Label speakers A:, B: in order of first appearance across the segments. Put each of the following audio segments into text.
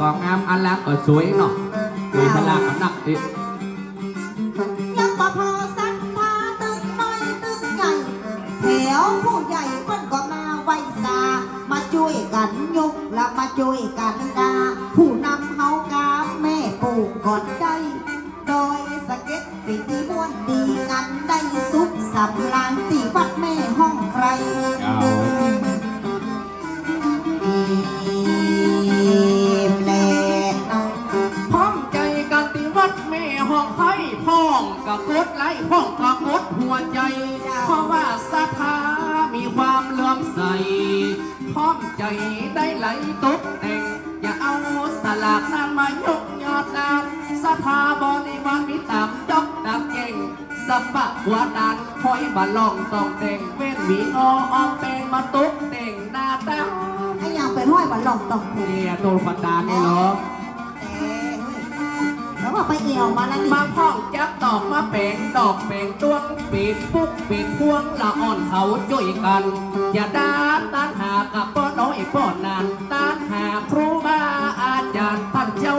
A: กองงามอันลักก็สวยเนาะสวยพลากันนักดิ
B: ยังบ่พอสักพาตึงน้อยตึงใหญ่แถวผู้ใหญ่เพิ่นก็มาไหวสามาช่วยกันยกและมาช่วยกันดา ผู้นำเฮากาแม่ปู่ก่อนใจโดยสะเก็ตปีที่ม้วนดีกันได้สุขสำลาน
A: เพราะว่าศรัทธามีความเลื่อมใส พร้อมใจได้ไหลตกแต่ง อย่าเอาสลากนั้นมายกยอดนานศรัทธาบริวารมีตามจอกตามเก่งสัมปะหัวดานคอยบาลองต้องแต่งเว้นหวีออออมแปลงมาตกแต่งหน้าตา
B: ไอ้ยังเป็นห้อยบันหลอกตอกเพล
A: เนี่ยตัวฟันดานนี่เหรอ
B: แล้วว่าไปเอวมาแล้วนี่
A: มาพ้องจับดอกมาแปลงดอกแปลงตวงปี ดปุ๊กปิดพวงละอ่อนเขาจ่อยกัน อย่าด่าตานหากับป้อน้อยป้อนานตานหาครูบาอาจารย์ท่านเจ้า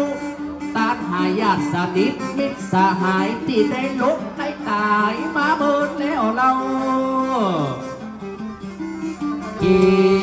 A: ตานหายาติสนิทมิตรสหายที่ได้ลุกได้ตายมาเบิดแล้วเรากิ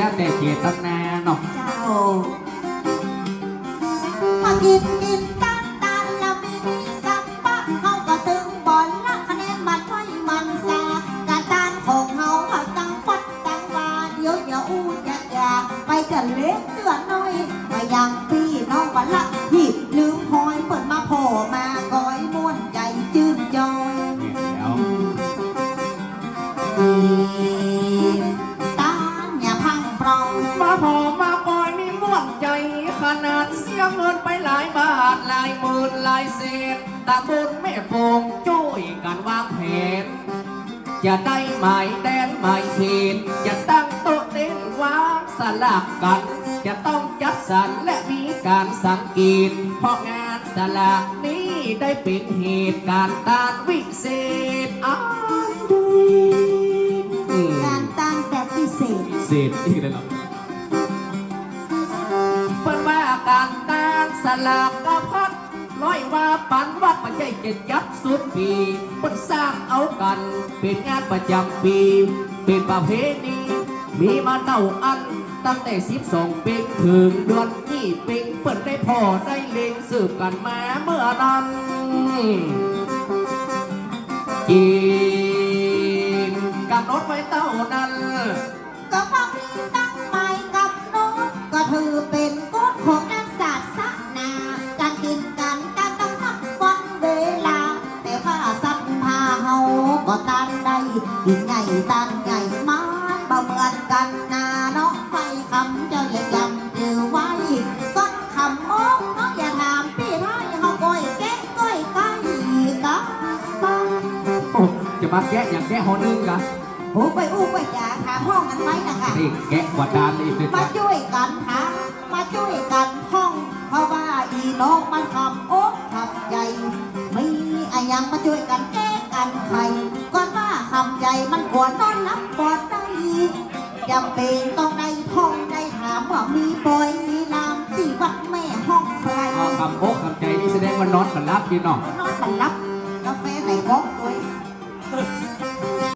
A: แล้
B: วแต่
A: เจตนาเนาะ
B: เจ้ามากินกินตันตันแล้วมีมีสัปปะเฮาก็ตึงบอลละคะแนนมันไว้มันซาการตานของเขาเฮาตั้งฟัดตั้งวาเดี๋ยวอย่าอู้อย่าอย่ไปกันเล็กเตือนน้อยไปยังพี่น้องวันละ นา
A: ดเสียเงินไปหลายบาทหลายหมื่นหลายเศษตาบนแม่โปงช่วยกันวางแผนจะได้หมายแดนหมายเขตจะตั้งโต๊ะเต้นวางสลับกัน จะต้องจัดสรรและมีการสังเกตเพราะงานสลากนี้ได้เป็นเหตุการณ์ตานวิเศษอ้ายดีอืม
B: การตั้งแต่พิเศษ
A: เศษอีกแล้ว ลากกระพัดร้อยว่าปันวัดปัจจัยเจ็ดยับสุดปีเปิ้นสร้างเอากัน เป็นงานประจำปี เป็นประเพณีมีมาเน่าอันตั้งแต่สิบสองปีถึงเดือนที่ปีเปิ้นได้พอได้เลงสืบกันมาเมื่อนั้นกินกำหนดไว้เต้านั้น
B: ก็พราะมีตั้ง ได้กินใหญ่ตันใหญ่มาบ่เหมือนกันนาเนาะไฟคำเจ้าอย่าจำจือไว้ก้อนคำมกเนาะอย่าถามพี่ไทยเฮาก้อยแก้ก้อยไก่กันบ้าง
A: โอ้จะมาแกะอย่างแกะหอนึงกะ
B: โอ้ไปอู้ไปจ๋าถามห้องกันไว้นะคะ
A: นี่แกะกว่าดานเลยอีกเลย
B: มา
A: จ้ะ
B: ช่วยกันหามาช่วยกันท่องเพราะว่าอีน้องมันทำอกทำใจมีอะไรยังมาช่วยกันแก้ กันไขก่อนว่าคำใจมันกวนนอนรับกอดได้จำเป็นต้องได้ท่องได้ถามว่ามีปอยมีนามที่วัดแม่ห้องใคร
A: คำพกคำใจนี่แสดงว่านอนกันรับพี่น้อง
B: นอนบันรับกาแฟไหนพก